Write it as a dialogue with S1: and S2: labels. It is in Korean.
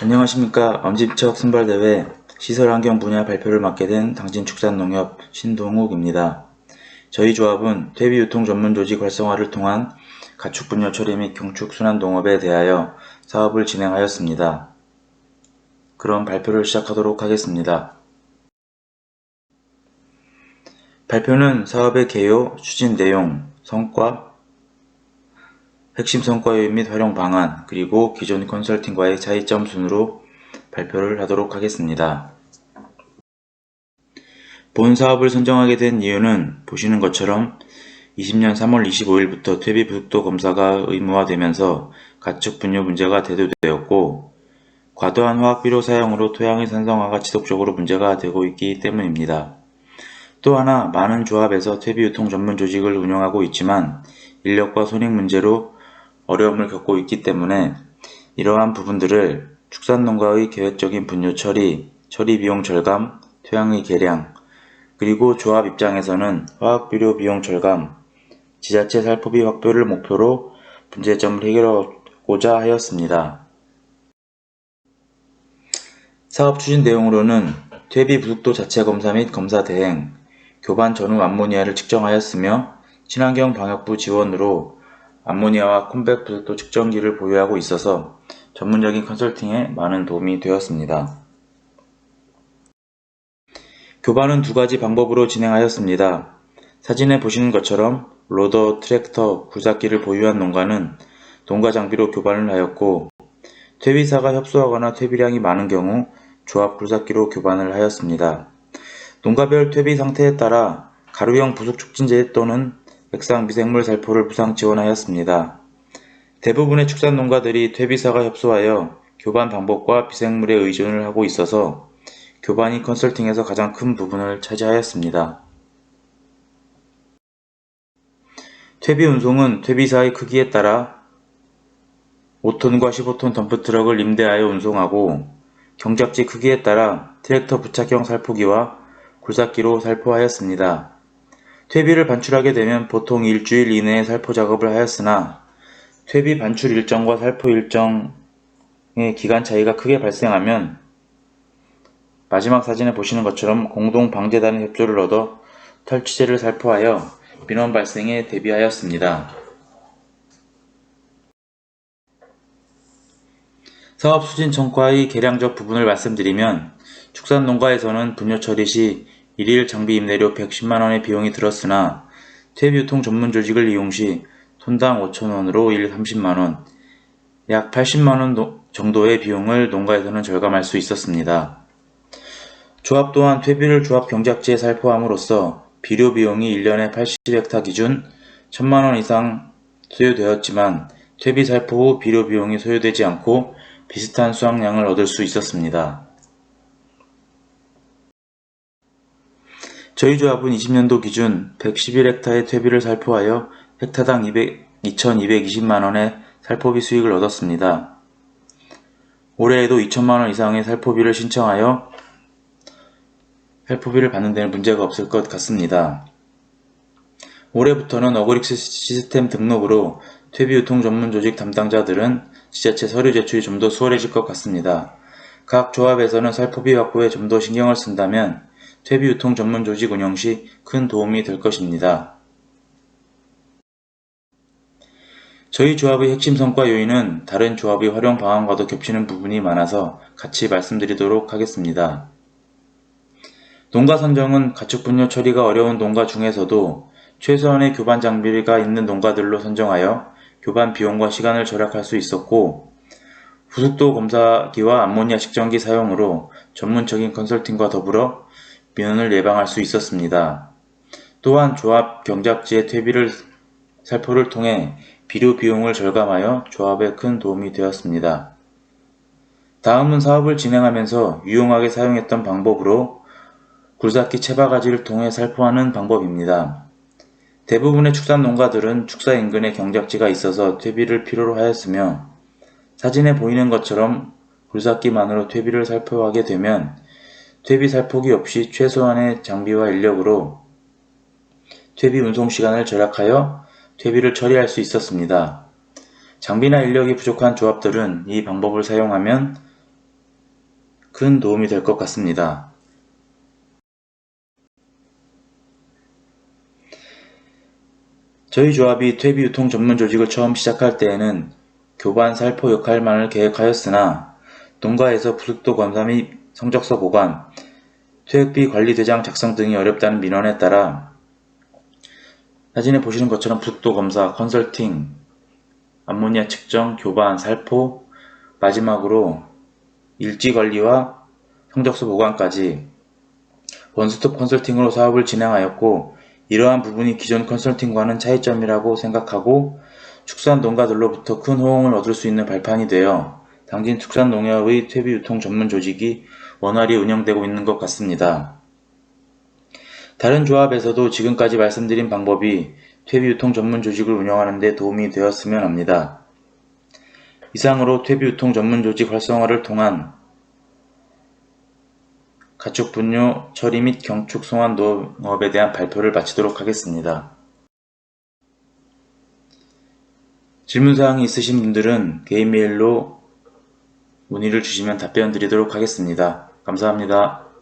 S1: 안녕하십니까. 엄집척 선발대회 시설환경 분야 발표를 맡게 된 당진축산농협 신동욱입니다. 저희 조합은 퇴비유통 전문 조직 활성화를 통한 가축 분뇨 처리 및 경축 순환 농업에 대하여 사업을 진행하였습니다. 그럼 발표를 시작하도록 하겠습니다. 발표는 사업의 개요, 추진 내용, 성과, 핵심 성과 요인 및 활용 방안, 그리고 기존 컨설팅과의 차이점 순으로 발표를 하도록 하겠습니다. 본 사업을 선정하게 된 이유는 보시는 것처럼 20년 3월 25일부터 퇴비 부속도 검사가 의무화되면서 가축 분뇨 문제가 대두되었고 과도한 화학비료 사용으로 토양의 산성화가 지속적으로 문제가 되고 있기 때문입니다. 또 하나 많은 조합에서 퇴비 유통 전문 조직을 운영하고 있지만 인력과 손익 문제로 어려움을 겪고 있기 때문에 이러한 부분들을 축산농가의 계획적인 분뇨 처리, 처리 비용 절감, 토양의 개량, 그리고 조합 입장에서는 화학비료 비용 절감, 지자체 살포비 확보를 목표로 문제점을 해결하고자 하였습니다. 사업 추진 내용으로는 퇴비 부속도 자체 검사 및 검사 대행, 교반 전후 암모니아를 측정하였으며 친환경 방역부 지원으로 암모니아와 콤백 부속도 측정기를 보유하고 있어서 전문적인 컨설팅에 많은 도움이 되었습니다. 교반은 두 가지 방법으로 진행하였습니다. 사진에 보시는 것처럼 로더, 트랙터, 굴삭기를 보유한 농가는 농가 장비로 교반을 하였고 퇴비사가 협소하거나 퇴비량이 많은 경우 조합 굴삭기로 교반을 하였습니다. 농가별 퇴비 상태에 따라 가루형 부속 촉진제 또는 백상 미생물 살포를 부상 지원하였습니다. 대부분의 축산 농가들이 퇴비사가 협소하여 교반 방법과 비생물에 의존을 하고 있어서 교반이 컨설팅에서 가장 큰 부분을 차지하였습니다. 퇴비 운송은 퇴비사의 크기에 따라 5톤과 15톤 덤프트럭을 임대하여 운송하고 경작지 크기에 따라 트랙터 부착형 살포기와 굴삭기로 살포하였습니다. 퇴비를 반출하게 되면 보통 일주일 이내에 살포 작업을 하였으나 퇴비 반출 일정과 살포 일정의 기간 차이가 크게 발생하면 마지막 사진에 보시는 것처럼 공동 방재단의 협조를 얻어 털취제를 살포하여 민원 발생에 대비하였습니다. 사업 수진 성과의 계량적 부분을 말씀드리면 축산 농가에서는 분뇨 처리 시 일일 장비 임대료 110만원의 비용이 들었으나 퇴비유통 전문 조직을 이용 시 톤당 5천원으로 일 30만원, 약 80만원 정도의 비용을 농가에서는 절감할 수 있었습니다. 조합 또한 퇴비를 조합 경작지에 살포함으로써 비료 비용이 1년에 80헥타 기준 1000만원 이상 소요되었지만 퇴비 살포 후 비료 비용이 소요되지 않고 비슷한 수확량을 얻을 수 있었습니다. 저희 조합은 20년도 기준 111헥타의 퇴비를 살포하여 헥타당 200, 2220만원의 살포비 수익을 얻었습니다. 올해에도 2천만원 이상의 살포비를 신청하여 살포비를 받는 데는 문제가 없을 것 같습니다. 올해부터는 어그릭스 시스템 등록으로 퇴비 유통 전문 조직 담당자들은 지자체 서류 제출이 좀 더 수월해질 것 같습니다. 각 조합에서는 살포비 확보에 좀 더 신경을 쓴다면 퇴비 유통 전문 조직 운영 시 큰 도움이 될 것입니다. 저희 조합의 핵심 성과 요인은 다른 조합의 활용 방안과도 겹치는 부분이 많아서 같이 말씀드리도록 하겠습니다. 농가 선정은 가축 분뇨 처리가 어려운 농가 중에서도 최소한의 교반 장비가 있는 농가들로 선정하여 교반 비용과 시간을 절약할 수 있었고 부속도 검사기와 암모니아 측정기 사용으로 전문적인 컨설팅과 더불어 민원을 예방할 수 있었습니다. 또한 조합 경작지의 퇴비를 살포를 통해 비료 비용을 절감하여 조합에 큰 도움이 되었습니다. 다음은 사업을 진행하면서 유용하게 사용했던 방법으로 굴삭기 채바가지를 통해 살포하는 방법입니다. 대부분의 축산 농가들은 축사 인근에 경작지가 있어서 퇴비를 필요로 하였으며 사진에 보이는 것처럼 굴삭기만으로 퇴비를 살포하게 되면 퇴비 살포기 없이 최소한의 장비와 인력으로 퇴비 운송 시간을 절약하여 퇴비를 처리할 수 있었습니다. 장비나 인력이 부족한 조합들은 이 방법을 사용하면 큰 도움이 될 것 같습니다. 저희 조합이 퇴비 유통 전문 조직을 처음 시작할 때에는 교반 살포 역할만을 계획하였으나 농가에서 부속도 검사 및 성적서 보관, 퇴역비 관리 대장 작성 등이 어렵다는 민원에 따라 사진에 보시는 것처럼 부속도 검사, 컨설팅, 암모니아 측정, 교반, 살포, 마지막으로 일지 관리와 성적서 보관까지 원스톱 컨설팅으로 사업을 진행하였고 이러한 부분이 기존 컨설팅과는 차이점이라고 생각하고 축산 농가들로부터 큰 호응을 얻을 수 있는 발판이 되어 당진 축산농협의 퇴비 유통 전문 조직이 원활히 운영되고 있는 것 같습니다. 다른 조합에서도 지금까지 말씀드린 방법이 퇴비 유통 전문 조직을 운영하는 데 도움이 되었으면 합니다. 이상으로 퇴비 유통 전문 조직 활성화를 통한 가축 분뇨 처리 및 경축 송환 농업에 대한 발표를 마치도록 하겠습니다. 질문사항이 있으신 분들은 개인 메일로 문의를 주시면 답변 드리도록 하겠습니다. 감사합니다.